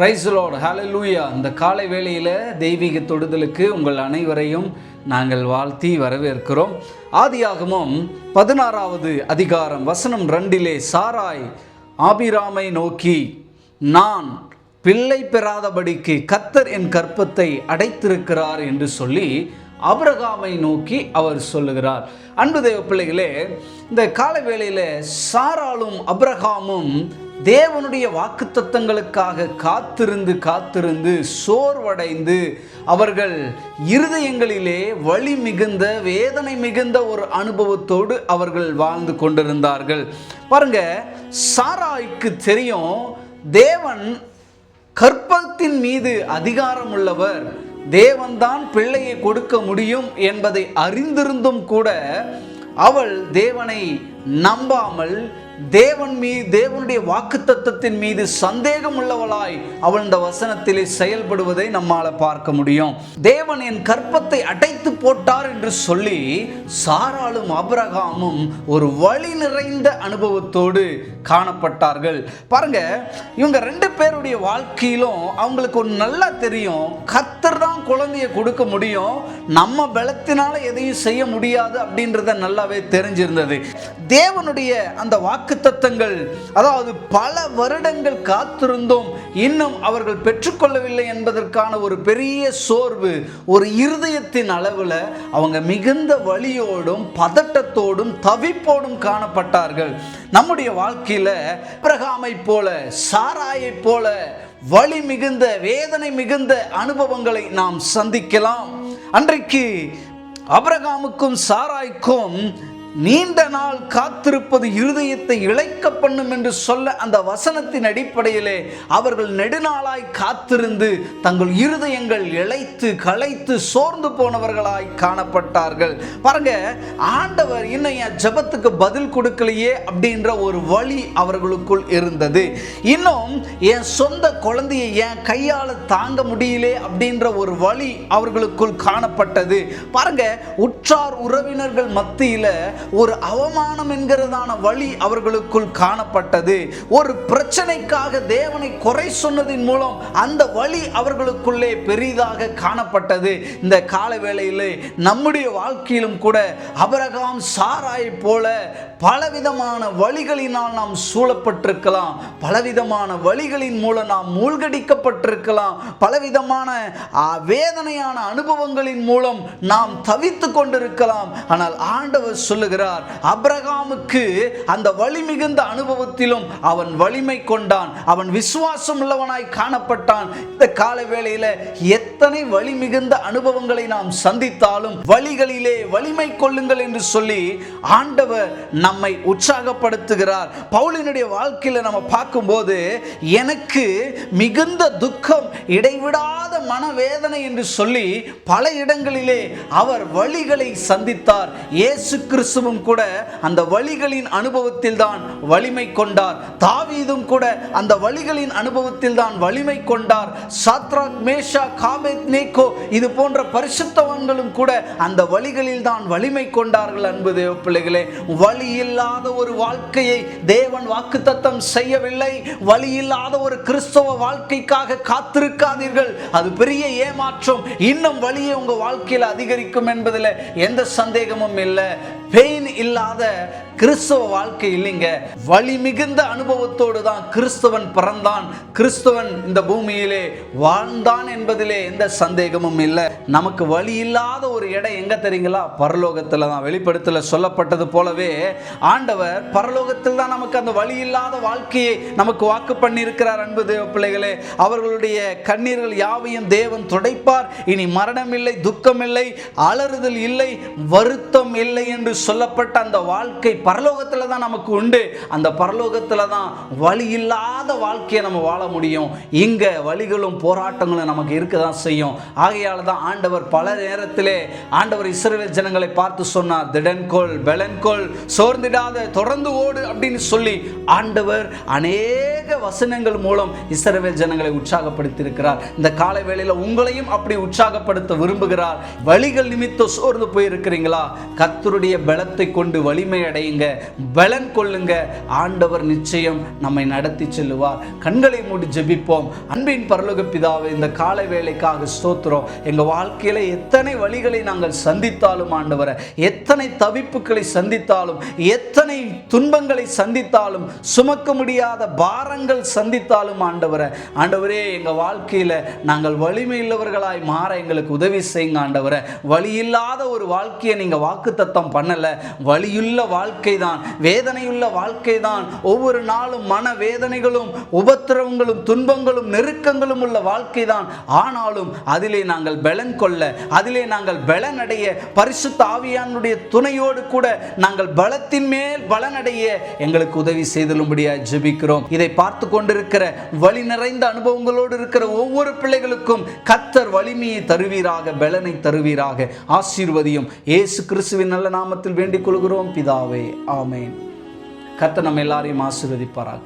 பிரைஸ்லோட் லூயா இந்த காலை வேளையில் தெய்வீக தொடுதலுக்கு உங்கள் அனைவரையும் நாங்கள் வாழ்த்தி வரவேற்கிறோம். ஆதியாகமும் பதினாறாவது அதிகாரம் வசனம் ரெண்டிலே சாராய் ஆபிராமை நோக்கி நான் பிள்ளை பெறாதபடிக்கு கத்தர் என் கற்பத்தை அடைத்திருக்கிறார் என்று சொல்லி அபரகாமை நோக்கி அவர் சொல்லுகிறார். அன்பு தேவ பிள்ளைகளே இந்த காலை வேளையில் சாராலும் அபிரகாமும் தேவனுடைய வாக்குத்தத்தங்களுக்காக காத்திருந்து காத்திருந்து சோர்வடைந்து அவர்கள் இருதயங்களிலே வழி மிகுந்த வேதனை மிகுந்த ஒரு அனுபவத்தோடு அவர்கள் வாழ்ந்து கொண்டிருந்தார்கள். பாருங்க சாராய்க்கு தெரியும் தேவன் கற்பத்தின் மீது அதிகாரம் உள்ளவர் தேவன்தான் பிள்ளையை கொடுக்க முடியும் என்பதை அறிந்திருந்தும் கூட அவள் தேவனை நம்பாமல் தேவன் மீ தேவனுடைய வாக்குத்தத்தத்தின் மீது சந்தேகம் உள்ளவளாய் அவள் இந்த வசனத்திலே செயல்படுவதை நம்மால பார்க்க முடியும். தேவன் என் கற்பத்தை அடைத்து போட்டார் என்று சொல்லி சாராலும் அபிரகாமும் ஒரு வழி நிறைந்த அனுபவத்தோடு காணப்பட்டார்கள். பாருங்க இவங்க ரெண்டு பேருடைய வாழ்க்கையிலும் அவங்களுக்கு ஒரு நல்லா தெரியும். கத்தர் தான் குழந்தைய கொடுக்க முடியும். நம்ம பலத்தினால எதையும் செய்ய முடியாது அப்படின்றத நல்லாவே தெரிஞ்சிருந்தது. தேவனுடைய அந்த வாக்கு வாக்குத்தத்தங்கள். அதாவது பல வருடங்கள் காத்திருந்தோம். இன்னும் அவர்கள் பெற்றுக்கொள்ளவில்லை என்பதற்கான ஒரு பெரிய சோர்வு ஒரு இருதயத்தின் அளவில் அவங்க மிகுந்த வழியோடும் பதட்டத்தோடும் தவிப்போடும் காணப்பட்டார்கள். நம்முடைய வாழ்க்கையில் பிரகாமை போல சாராயை போல வலி மிகுந்த வேதனை மிகுந்த அனுபவங்களை நாம் சந்திக்கலாம். அன்றைக்கு அபிரகாமுக்கும் சாராய்க்கும் நீண்ட நாள் காத்திருப்பது இருதயத்தை இழைக்க பண்ணும் என்று சொல்ல அந்த வசனத்தின் அடிப்படையிலே அவர்கள் நெடுநாளாய் காத்திருந்து தங்கள் இருதயங்கள் இழைத்து களைத்து சோர்ந்து போனவர்களாய் காணப்பட்டார்கள். பாருங்க ஆண்டவர் இன்னும் என் ஜபத்துக்கு பதில் கொடுக்கலையே அப்படின்ற ஒரு வழி அவர்களுக்குள் இருந்தது. இன்னும் என் சொந்த குழந்தையை என் கையால் தாங்க முடியலே அப்படின்ற ஒரு வழி அவர்களுக்குள் காணப்பட்டது. பாருங்க உற்றார் உறவினர்கள் மத்தியில் ஒரு அவமானம் என்கிறதான வழி அவர்களுக்குள் காணப்பட்டது. ஒரு பிரச்சனைக்காக தேவனை குறை சொன்னதின் மூலம் அந்த வழி அவர்களுக்குள்ளே பெரிதாக காணப்பட்டது. இந்த கால வேளையிலே நம்முடைய வாழ்க்கையிலும் கூட அபரகாம் சாராய் போல பலவிதமான வழிகளினால் நாம் சூழப்பட்டிருக்கலாம். பலவிதமான வழிகளின் மூலம் நாம் மூழ்கடிக்கப்பட்டிருக்கலாம். பலவிதமான வேதனையான அனுபவங்களின் மூலம் நாம் தவித்து கொண்டிருக்கலாம். ஆனால் ஆண்டவர் சொல்லுகிறார் அப்ரகாமுக்கு அந்த வழி மிகுந்த அனுபவத்திலும் அவன் வலிமை கொண்டான். அவன் விசுவாசம் உள்ளவனாய் காணப்பட்டான். இந்த கால வேளையில எத்தனை வழி மிகுந்த அனுபவங்களை நாம் சந்தித்தாலும் வழிகளிலே வலிமை கொள்ளுங்கள் என்று சொல்லி ஆண்டவர் நம்மை உற்சாகப்படுத்துகிறார். பவுலினுடைய வாழ்க்கையில நம்ம பார்க்கும்போது எனக்கு மிகுந்த துக்கம் இடைவிடாத மனவேதனை என்று சொல்லி பல இடங்களிலே அவர் வழிகளை சந்தித்தார். இயேசு கிறிஸ்து இயேசுவும் கூட அந்த வழிகளின் அனுபவத்தில் தான் வலிமை கொண்டார். தாவீதும் கூட அந்த வழிகளின் அனுபவத்தில் தான் வலிமை கொண்டார். சாத்ராக் மேஷா காமேத் நேக்கோ இது போன்ற பரிசுத்தவான்களும் கூட அந்த வழிகளில் தான் வலிமை கொண்டார்கள் அன்பு தேவ பிள்ளைகளே. வழி இல்லாத ஒரு வாழ்க்கையை தேவன் வாக்குத்தத்தம் செய்யவில்லை. வழி இல்லாத ஒரு கிறிஸ்தவ வாழ்க்கைக்காக காத்திருக்காதீர்கள். அது பெரிய ஏமாற்றம். இன்னும் வழியை உங்க வாழ்க்கையில் அதிகரிக்கும் என்பதில் எந்த சந்தேகமும் இல்லை. பெயின் இல்லாத கிறிஸ்தவ வாழ்க்கை இல்லைங்க. வழி மிகுந்த அனுபவத்தோடு தான் கிறிஸ்தவன் பிறந்தான். கிறிஸ்தவன் இந்த பூமியிலே வாழ்ந்தான் என்பதிலே எந்த சந்தேகமும் இல்லை. நமக்கு வழி இல்லாத ஒரு இடம் எங்க தெரியுங்களா? பரலோகத்தில் தான். வெளிப்படுத்தல சொல்லப்பட்டது போலவே ஆண்டவர் பரலோகத்தில் தான் நமக்கு அந்த வழி இல்லாத வாழ்க்கையை நமக்கு வாக்கு பண்ணியிருக்கிறார் அன்பு தேவ பிள்ளைகளே. அவர்களுடைய கண்ணீர்கள் யாவையும் தேவன் துடைப்பார். இனி மரணம் இல்லை துக்கம் இல்லை அலறுதல் இல்லை வருத்தம் இல்லை என்று சொல்லப்பட்ட அந்த வாழ்க்கை பரலோகத்தில் தான் நமக்கு உண்டு. அந்த பரலோகத்தில் தான் வழி இல்லாத வாழ்க்கையை நம்ம வாழ முடியும். இங்கே வழிகளும் போராட்டங்களும் நமக்கு இருக்க தான் செய்யும். ஆகையால் தான் ஆண்டவர் பல நேரத்திலே ஆண்டவர் இஸ்ரவேல் ஜனங்களை பார்த்து சொன்னார் திடன்கோள் பெலன்கோள் சோர்ந்திடாத தொடர்ந்து ஓடு அப்படின்னு சொல்லி ஆண்டவர் அநேக வசனங்கள் மூலம் இஸ்ரவேல் ஜனங்களை உற்சாகப்படுத்தியிருக்கிறார். இந்த கால வேளையில் உங்களையும் அப்படி உற்சாகப்படுத்த விரும்புகிறார். வழிகள் நிமித்தம் சோர்ந்து போயிருக்கிறீங்களா? கத்தருடைய பலத்தை கொண்டு வலிமை அடைய செய்யுங்க பலன் கொள்ளுங்க. ஆண்டவர் நிச்சயம் நம்மை நடத்தி செல்லுவார். கண்களை மூடி ஜெபிப்போம். அன்பின் பரலோக பிதாவை இந்த காலை வேலைக்காக ஸ்தோத்திரம். எங்க வாழ்க்கையில எத்தனை வழிகளை நாங்கள் சந்தித்தாலும் ஆண்டவரை எத்தனை தவிப்புகளை சந்தித்தாலும் எத்தனை துன்பங்களை சந்தித்தாலும் சுமக்க முடியாத பாரங்கள் சந்தித்தாலும் ஆண்டவரை ஆண்டவரே எங்க வாழ்க்கையில நாங்கள் வலிமை உள்ளவர்களாய் மாற எங்களுக்கு உதவி செய்யுங்க ஆண்டவரை. வழி இல்லாத ஒரு வாழ்க்கையை நீங்க வாக்குத்தத்தம் பண்ணல. வழியுள்ள வாழ்க்கை தான் வேதனையுள்ள வாழ்க்கை தான் ஒவ்வொரு நாளும் மன வேதனைகளும் உபத்திரவங்களும் துன்பங்களும் நெருக்கங்களும் உள்ள வாழ்க்கை தான் ஆனாலும் அதிலே நாங்கள் பலன் கொள்ள அதிலே நாங்கள் பலனடைய அடைய பரிசுத்த ஆவியானுடைய துணையோடு கூட நாங்கள் பலத்தின் மேல் பலனடைய எங்களுக்கு உதவி செய்தலும்படியாக ஜெபிக்கிறோம். இதை பார்த்து கொண்டிருக்கிற வழி நிறைந்த அனுபவங்களோடு இருக்கிற ஒவ்வொரு பிள்ளைகளுக்கும் கத்தர் வலிமையை தருவீராக பலனை தருவீராக. ஆசீர்வதியும். இயேசு கிறிஸ்துவின் நல்ல நாமத்தில் வேண்டிக் கொள்கிறோம். பிதாவே. ஆமேன். கத்த நம்ம எல்லாரையும் ஆசிர்வதிப்பாராக.